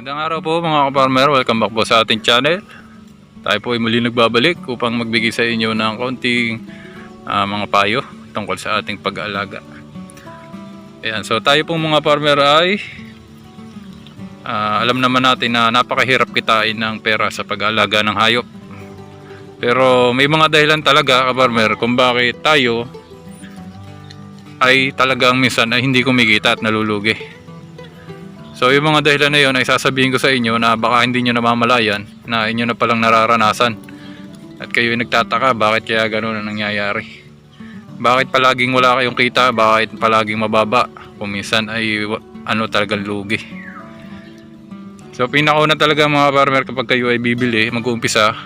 Magandang araw po mga kaparmer, welcome back po sa ating channel. Tayo po ay muli nagbabalik upang magbigay sa inyo ng konting ah, mga payo tungkol sa ating pag-aalaga. Ayan, so tayo pong mga farmer ay ah, alam naman natin na napakahirap kitain ng pera sa pag-aalaga ng hayop. Pero may mga dahilan talaga kaparmer kung bakit tayo ay talagang minsan ay hindi kumikita at nalulugi. So yung mga dahilan na yun ay sasabihin ko sa inyo na baka hindi nyo namamalayan na inyo na palang nararanasan. At kayo ay nagtataka bakit kaya ganun ang nangyayari. Bakit palaging wala kayong kita, bakit palaging mababa, kung minsan ay ano talagang lugi. So pinakauna talaga mga farmer kapag kayo ay bibili, mag-uumpisa,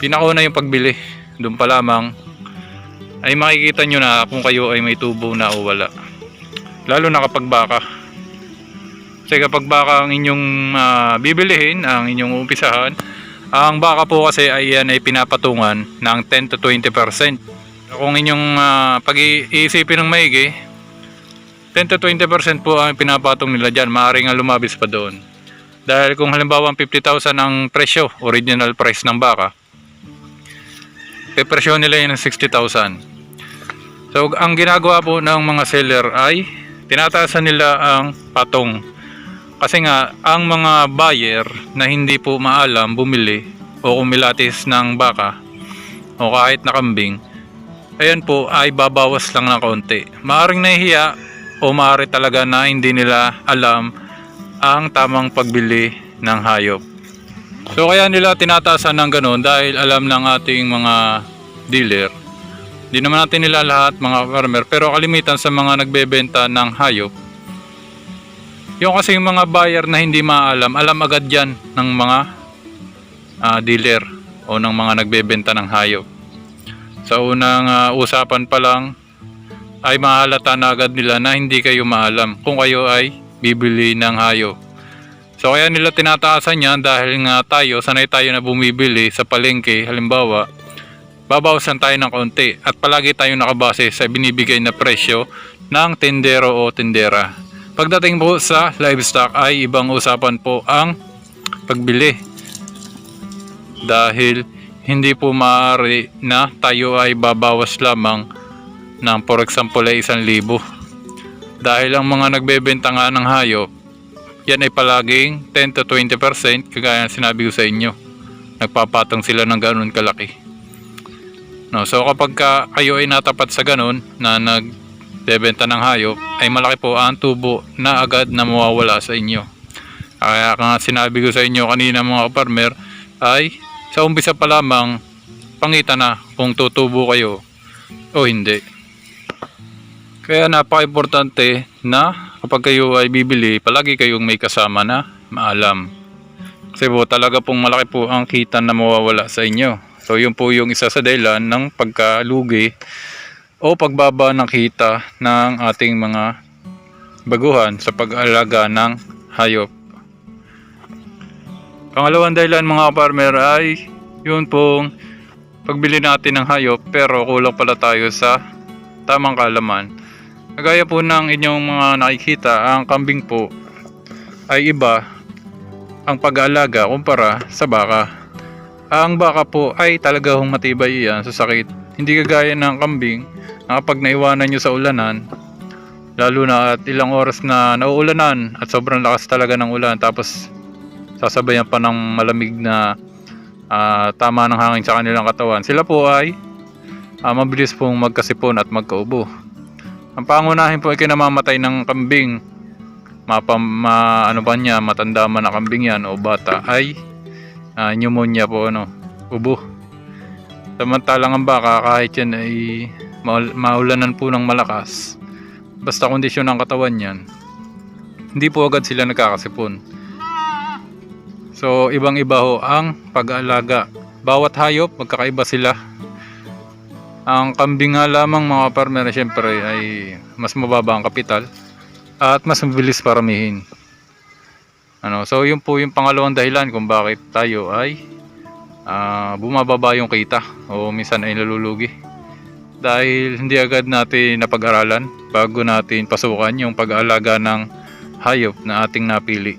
pinakauna yung pagbili. Doon pa lamang ay makikita nyo na kung kayo ay may tubo na o wala. Lalo na kapag baka. Kasi kapag baka ang inyong ah, bibilihin, ang inyong umpisahan, ang baka po kasi ay yan ay pinapatungan ng 10 to 20%. Kung inyong ah, pag-iisipin ng maigi, 10 to 20% po ang pinapatong nila dyan. Maaaring nga lumabis pa doon. Dahil kung halimbawa ang 50,000 ang presyo, original price ng baka, pepresyo nila yun ng 60,000. So ang ginagawa po ng mga seller ay tinataasan nila ang patong kasi nga, ang mga buyer na hindi po maalam bumili o kumilatis ng baka o kahit na kambing, ayan po ay babawas lang ng konti. Maaring nahihiya o maaari talaga na hindi nila alam ang tamang pagbili ng hayop. So kaya nila tinataasan ng ganun dahil alam ng ating mga dealer. Di naman natin nila lahat mga farmer pero kalimitan sa mga nagbebenta ng hayop yung kasi yung mga buyer na hindi maalam, alam agad yan ng mga ah, dealer o ng mga nagbebenta ng hayop. Sa unang ah, usapan pa lang ay mahalata na agad nila na hindi kayo maalam kung kayo ay bibili ng hayop. So kaya nila tinataasan yan dahil nga tayo, sanay tayo na bumibili sa palengke, halimbawa, babawasan tayo ng konti at palagi tayo nakabase sa binibigay na presyo ng tendero o tendera. Pagdating po sa livestock ay ibang usapan po ang pagbili. Dahil hindi po maaari na tayo ay babawas lamang ng for example ay isang libo. Dahil ang mga nagbebenta nga ng hayop, yan ay palaging 10 to 20% kagaya ng sinabi ko sa inyo. Nagpapatong sila ng ganun kalaki. No, so kapag ka kayo ay natapat sa ganun na nagbebenta ng hayop, ay malaki po ang tubo na agad na mawawala sa inyo. Kaya nga sinabi ko sa inyo kanina mga farmer ay sa umpisa pa lamang pangita na kung tutubo kayo o hindi. Kaya napaka-importante na kapag kayo ay bibili, palagi kayong may kasama na maalam. Kasi po talaga pong malaki po ang kita na mawawala sa inyo. So yun po yung isa sa dahilan ng pagkalugi o pagbaba ng kita ng ating mga baguhan sa pag-alaga ng hayop. Pangalawang dahilan mga farmer ay yun pong pagbili natin ng hayop pero kulang pala tayo sa tamang kaalaman. Kagaya po ng inyong mga nakikita, ang kambing po ay iba ang pag-aalaga kumpara sa baka. Ang baka po ay talaga matibay yan sa sakit. Hindi kagaya ng kambing na kapag naiwanan nyo sa ulanan, lalo na at ilang oras na nauulanan at sobrang lakas talaga ng ulan tapos sasabayan pa ng malamig na ah, tama ng hangin sa kanilang katawan. Sila po ay ah, mabilis pong magkasipon at magkaubo. Ang pangunahin po ay kinamamatay ng kambing. Mapa, ma, ano ba niya, matanda man na kambing yan o bata ay ah, pneumonia po ano, ubo. Samantalang ang baka kahit yan ay maul- maulanan po ng malakas. Basta kondisyon ng katawan yan, hindi po agad sila nagkakasipon. So, ibang-iba ho ang pag-aalaga. Bawat hayop, magkakaiba sila. Ang kambing nga lamang mga farmer, syempre, ay mas mababa ang kapital at mas mabilis paramihin. Ano, so, yun po yung pangalawang dahilan kung bakit tayo ay ah, bumababa yung kita o minsan ay nalulugi. Dahil hindi agad natin napag-aralan bago natin pasukan yung pag-aalaga ng hayop na ating napili.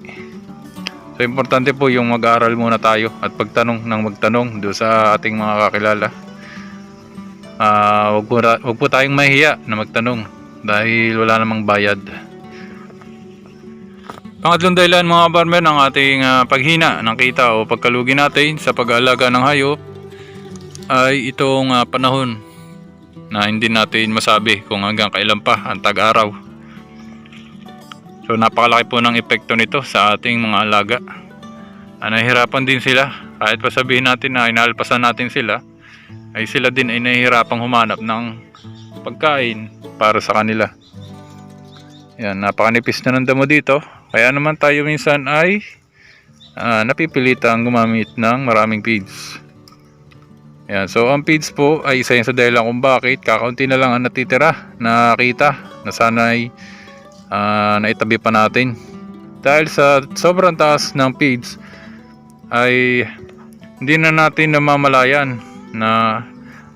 So importante po yung mag-aaral muna tayo at pagtanong ng magtanong do sa ating mga kakilala. Ah, wag po, wag po tayong mahihiya na magtanong dahil wala namang bayad. Pangatlong dahilan mga farmer ng ating ah, paghina ng kita o pagkalugi natin sa pag-aalaga ng hayop ay itong ah, panahon na hindi natin masabi kung hanggang kailan pa ang tag-araw. So napakalaki po ng epekto nito sa ating mga alaga. Ah, nahihirapan din sila kahit pa sabihin natin na inaalpasan natin sila ay sila din ay nahihirapang humanap ng pagkain para sa kanila. Yan, napakanipis na ng damo dito. Kaya naman tayo minsan ay ah, napipilitang gumamit ng maraming feeds. Yan, so ang feeds po ay isa yan sa dahilan kung bakit kakaunti na lang ang natitira na kita na sana ay ah, naitabi pa natin. Dahil sa sobrang taas ng feeds ay hindi na natin namamalayan na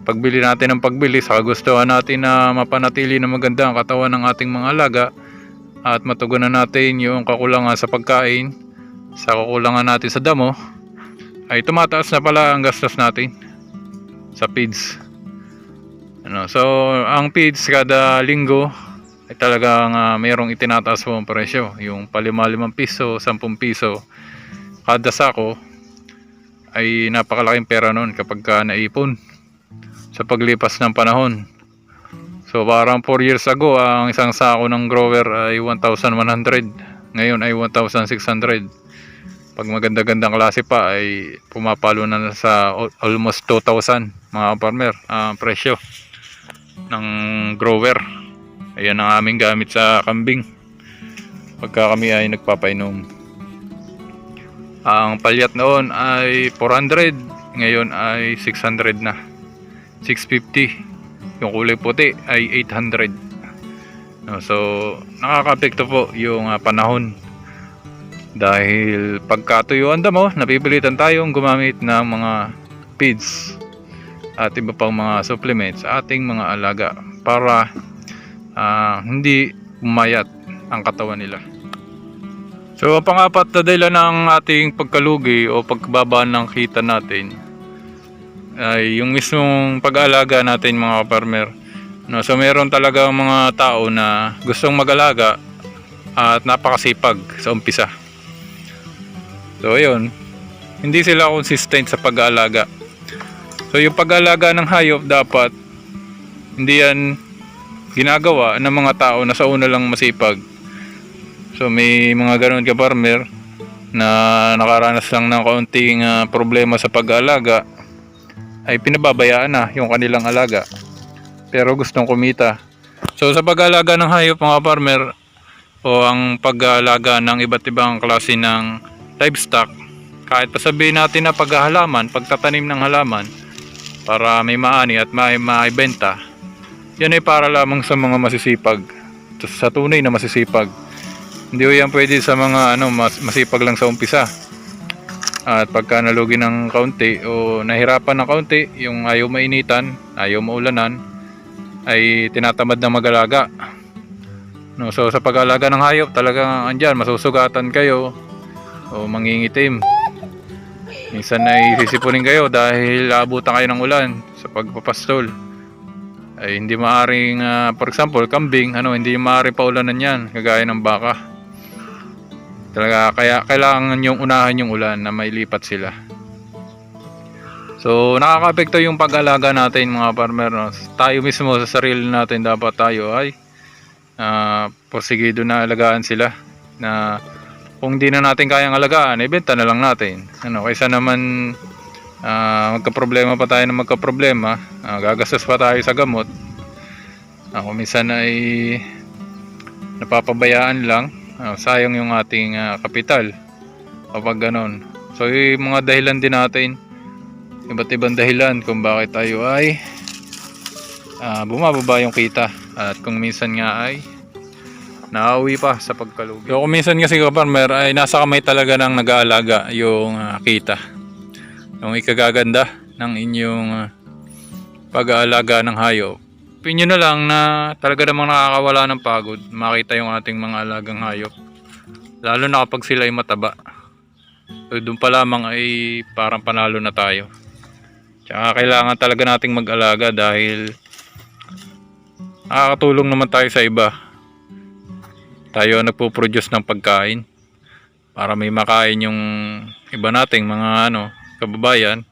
pagbili natin ng pagbili sa kagustuhan natin na mapanatili na maganda ang katawan ng ating mga alaga at matugunan natin yung kakulangan sa pagkain. Sa kakulangan natin sa damo ay tumataas na pala ang gastos natin sa feeds. Ano, so ang feeds kada linggo ay talagang ah, mayroong itinataas po ang presyo. Yung palima limang piso, 10 piso kada sako ay napakalaking pera noon kapag ka naipon sa paglipas ng panahon So parang 4 years ago ang isang sako ng grower ay 1,100. Ngayon ay 1,600. Pag maganda-gandang klase pa ay pumapalo na sa al- almost 2,000 mga farmer ang presyo ng grower. Ayan ang aming gamit sa kambing. Pagka kami ay nagpapainom. Ang palyat noon ay 400. Ngayon ay 600 na. 650 yung kulay puti ay 800 no, so nakaka-apekto po yung ah, panahon. Dahil pagkatuyuan damo napipilitan tayong gumamit ng mga feeds at iba pang mga supplements sa ating mga alaga para ah, hindi umayat ang katawan nila. So ang pangapat na dahilan ng ating pagkalugi o pagbaba ng kita natin ay yung mismong pag-aalaga natin mga farmer. No, so meron talaga mga tao na gustong mag-alaga at napakasipag sa umpisa. So ayun, hindi sila consistent sa pag-aalaga. So yung pag-aalaga ng hayop dapat hindi yan ginagawa ng mga tao na sa una lang masipag. So may mga ganun ka farmer na nakaranas lang ng kaunting ah, problema sa pag-aalaga ay pinababayaan na yung kanilang alaga. Pero gustong kumita. So sa pag-alaga ng hayop mga farmer o ang pag-alaga ng iba't ibang klase ng livestock, kahit pa sabihin natin na paghahalaman, pagtatanim ng halaman para may maani at may maibenta, yan ay para lamang sa mga masisipag, sa tunay na masisipag. Hindi yan pwede sa mga ano, mas, masipag lang sa umpisa. At pagka nalugi ng kaunti o nahirapan ng kaunti, yung ayaw mainitan, ayaw maulanan, ay tinatamad na mag-alaga. No, so sa pag-alaga ng hayop, talagang andyan, masusugatan kayo o mangingitim. Minsan ay sisipunin kayo dahil abutan kayo ng ulan sa pagpapastol. Ay hindi maaring, ah, for example, kambing, ano, hindi maaring paulanan yan, kagaya ng baka. Talaga, kaya kailangan yung unahan yung ulan na mailipat sila. So, nakaka-apekto yung pag-alaga natin mga farmer. No? Tayo mismo sa sarili natin dapat tayo ay uh, porsigido na alagaan sila. Na kung di na natin kayang alagaan, ibenta na lang natin. Ano, kaysa naman ah, magka-problema pa tayo na magka-problema, ah, gagastos pa tayo sa gamot. Ako minsan ay napapabayaan lang Ah, sayang yung ating ah, kapital kapag ganon. So yung mga dahilan din natin iba't ibang dahilan kung bakit tayo ay ah, bumababa yung kita. At kung minsan nga ay nauwi pa sa pagkalugi. So kung minsan kasi farmer ay nasa kamay talaga ng nag-aalaga yung ah, kita. Yung ikagaganda ng inyong ah, pag-aalaga ng hayop Opinion na lang na talaga namang nakakawala ng pagod makita yung ating mga alagang hayop. Lalo na kapag sila ay mataba. So doon pa lamang ay parang panalo na tayo. Tsaka kailangan talaga nating mag-alaga dahil nakakatulong naman tayo sa iba. Tayo nagpo-produce ng pagkain para may makain yung iba nating mga ano, kababayan.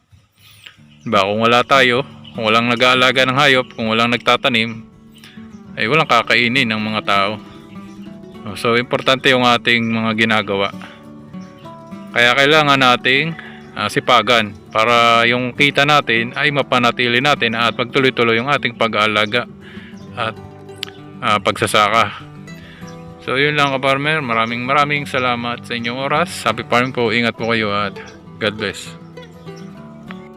Diba, kung wala tayo, kung walang nag-aalaga ng hayop, kung walang nagtatanim, ay walang kakainin ng mga tao. So, importante yung ating mga ginagawa. Kaya kailangan nating ah, sipagan para yung kita natin ay mapanatili natin at magtuloy-tuloy yung ating pag-aalaga at ah, pagsasaka. So yun lang ka-farmer. Maraming maraming salamat sa inyong oras. Happy farming po. Ingat po kayo at God bless.